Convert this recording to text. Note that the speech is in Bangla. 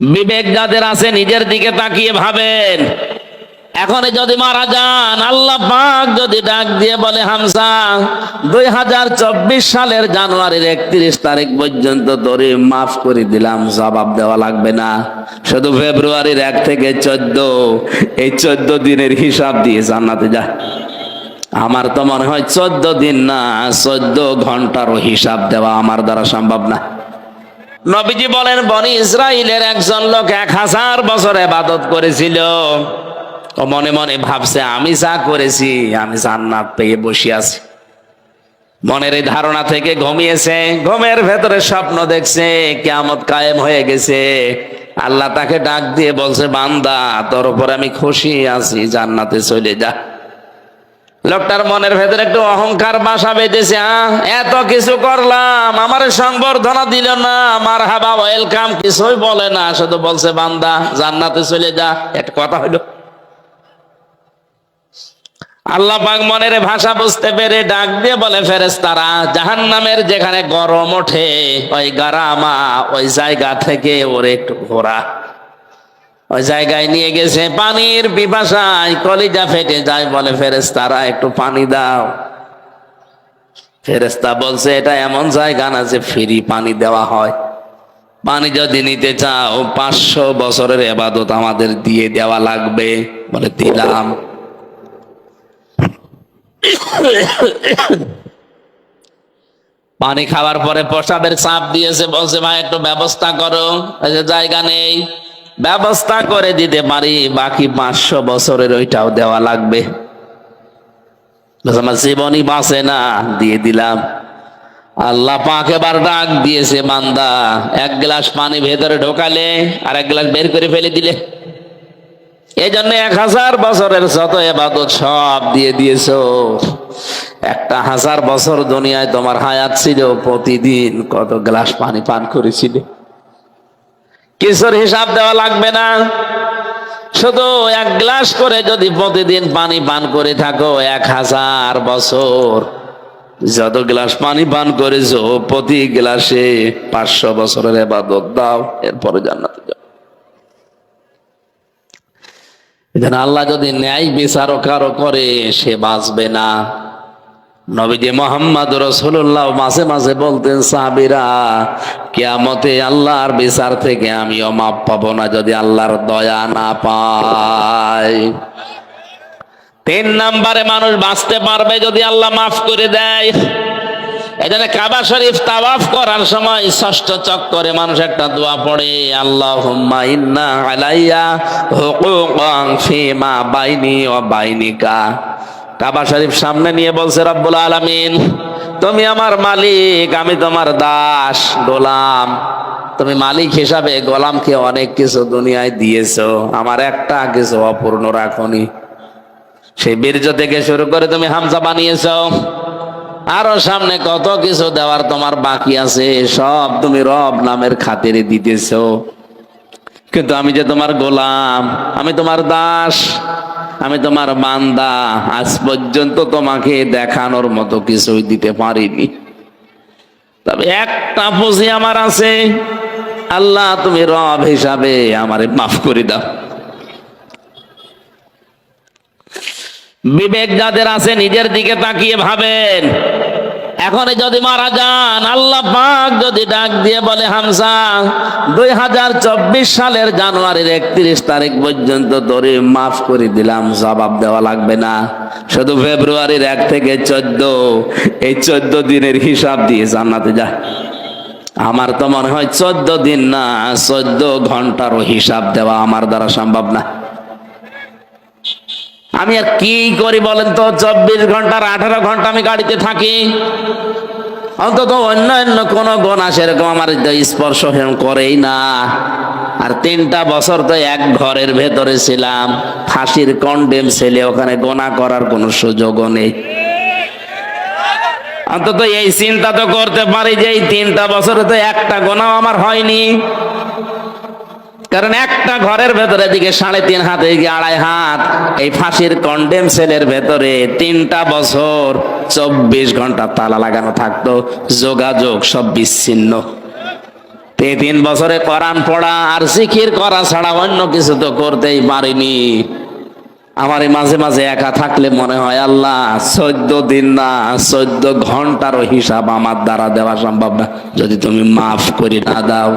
বিবেক যাদের আছে নিজের দিকে তাকিয়ে ভাবেন। এখন যদি মারা যান, আল্লাহ পাক যদি ডাক দিয়ে বলে, হামসা, দুই হাজার চব্বিশ সালের জানুয়ারির একত্রিশ তারিখ পর্যন্ত তোরে মাফ করে দিলাম, জবাব দেওয়া লাগবে না। শুধু ফেব্রুয়ারির এক থেকে চোদ্দ। এই চোদ্দ দিনের হিসাব দিয়ে জান্নাতে যা। আমার তো মনে হয় চোদ্দ দিন না, চোদ্দ ঘন্টারও হিসাব দেওয়া আমার দ্বারা সম্ভব না। নবীজি বলেন, বনি ইসরায়েলের একজন লোক এক হাজার বছর এবাদত করেছিল। ও মনে মনে ভাবছে, আমি যা করেছি, আমি জান্নাত পেয়ে বসে আছি। মনের এই ধারণা থেকে ঘুমিয়েছে, ঘুমের ভেতরে স্বপ্ন দেখছে, কেয়ামত কায়েম হয়ে গেছে। আল্লাহ তাকে ডাক দিয়ে বলছে, বান্দা, তোর উপর আমি খুশি আছি, জান্নাতে চলে যা। লোকটার মনের ভেতরে একটু অহংকার বাসা বেঁধেছে এত কিছু করলাম, আমার সংবর্ধনা দিল না আমার হাবা ওয়েলকাম কিছুই বলে না, শুধু বলছে, বান্দা, জান্নাতে চলে যা। একটা কথা হইল আল্লাহ পাক মনের ভাষা বুঝতে পেরে ডাক দিয়ে বলে ফেরেস্তারা জাহান নামের যেখানে গরম ওঠে, ওই গারামা, ওই জায়গা থেকে ওরে একটু ঘোরা। ওই জায়গায় নিয়ে গেছে পানির পিপাসায়, কলিজা ফেটে যায় বলে ফেরেস্তারা একটু পানি দাও। ফেরেস্তা বলছে, এটা এমন জায়গা না যে ফ্রি পানি দেওয়া হয়। পানি যদি নিতে চাও, পাঁচশো বছরের এবাদত আমাদের দিয়ে দেওয়া লাগবে। বলে দিলাম। পানি খাওয়ার পরে প্রসাবের চাপ দিয়েছে, বলছে, ভাই, একটু ব্যবস্থা করো। জায়গা নেই ব্যবস্থা করে দিতে পারি, বাকি পাঁচশো বছরের ওইটাও দেওয়া লাগবে। জীবনই বাঁচে না, দিয়ে দিলাম। আল্লাহ পাক এবার ডাক দিয়েছে মান্দা এক গ্লাস পানি ভেতরে ঢোকালে আর এক গ্লাস বের করে ফেলে দিলে। এই জন্য এক হাজার বছরের যত এবাদত সব দিয়ে দিয়েছ। একটা হাজার বছর দুনিয়ায় তোমার হায়াত ছিল, প্রতিদিন কত গ্লাস পানি পান করেছিলে। কিছুর হিসাব দেওয়া লাগবে না। শুধু এক গ্লাস করে যদি প্রতিদিন পানি পান করে থাকো, এক হাজার বছর। যত গ্লাস পানি পান করেছ, প্রতি গ্লাসে পাঁচশো বছরের এবাদত দাও, এরপরে জান্নাতে যাও। আল্লাহ যদি ন্যায় বিচারও কারও করে, সে বাঁচবে না। নবীজি মোহাম্মদ রসুল্লাহ মাঝে মাঝে বলতেন, সাহাবিরা, কেয়ামতে আল্লাহর বিচার থেকে আমিও মাপ পাবো না যদি আল্লাহর দয়া না পাই। তিন নাম্বারে মানুষ বাঁচতে পারবে যদি আল্লাহ মাফ করে দেয়। এখানে কাবা শরীফ তাওয়াফ করার সময় ষষ্ঠ চক্করে মানুষ একটা দোয়া পড়ে আল্লাহ ইন্না আলাইয়া হুকুকান ফিমা বাইনি বাইনিকা। কাবা শরীফ সামনে নিয়ে বলছে, রব্বুল আলামিন, তুমি আমার মালিক, আমি তোমার দাস, গোলাম। তুমি মালিক হিসাবে গোলামকে অনেক কিছু দুনিয়ায় দিয়েছ, আমার একটা কিছু অপূর্ণ রাখনি। সেই বীর্য থেকে শুরু করে তুমি হামজা বানিয়েছো। আরও সামনে কত কিছু দেওয়ার তোমার বাকি আছে, সব তুমি রব নামের খাতিরে দিতেছ। কিন্তু আমি যে তোমার গোলাম, আমি তোমার দাস আমি তোমার বান্দা, আজ পর্যন্ত তোমাকে দেখানোর মতো কিছুই দিতে পারিনি। তবে একটা পুঁজি আমার আছে। আল্লাহ, তুমি রব হিসাবে আমারে মাফ করে দাও। বিবেক যাদের আছে, নিজের দিকে তাকিয়ে ভাবেন। এখন যদি মারা যান, আল্লাহ পাক যদি ডাক দিয়ে বলে হামসা দুই হাজার চব্বিশ সালের জানুয়ারির একত্রিশ তারিখ পর্যন্ত তোরে মাফ করে দিলাম, জবাব দেওয়া লাগবে না। শুধু ফেব্রুয়ারির এক থেকে চোদ্দ, এই চোদ্দ দিনের হিসাব দিয়ে জান্নাতে যা। আমার তো মনে হয় চোদ্দ দিন না, চোদ্দ ঘন্টারও হিসাব দেওয়া আমার দ্বারা সম্ভব না। আমি আর কি করি বলেন তো? চব্বিশ ঘণ্টার আঠারো ঘণ্টা আমি গাড়িতে থাকি। অন্তত অন্যান্য কোনো গোনা সেরকম আমার স্পর্শ করেই না। আর তিনটা বছর তো এক ঘরের ভেতরে ছিলাম। ফাঁসির কন্ডেম ছেলে, ওখানে গোনা করার কোনো সুযোগও নেই। অন্তত এই চিন্তা তো করতে পারি যে এই তিনটা বছরে তো একটা গোনাও আমার হয়নি। কারণ একটা ঘরের ভেতরে দিকে সাড়ে তিন হাত এদিকে আড়াই হাত, এই ফাঁসির কন্ডেম সেলের ভেতরে তিনটা বছর চব্বিশ ঘণ্টা তালা লাগানো থাকতো, যোগাযোগ সব বিচ্ছিন্ন। তিন বছরে কোরআন পড়া আর জিকির করা ছাড়া অন্য কিছু তো করতেই পারিনি। আমার এই মাঝে মাঝে একা থাকলে মনে হয়, আল্লাহ, চোদ্দ দিন না, চোদ্দ ঘন্টারও হিসাব আমার দ্বারা দেওয়া সম্ভব না। যদি তুমি মাফ করি না দাও।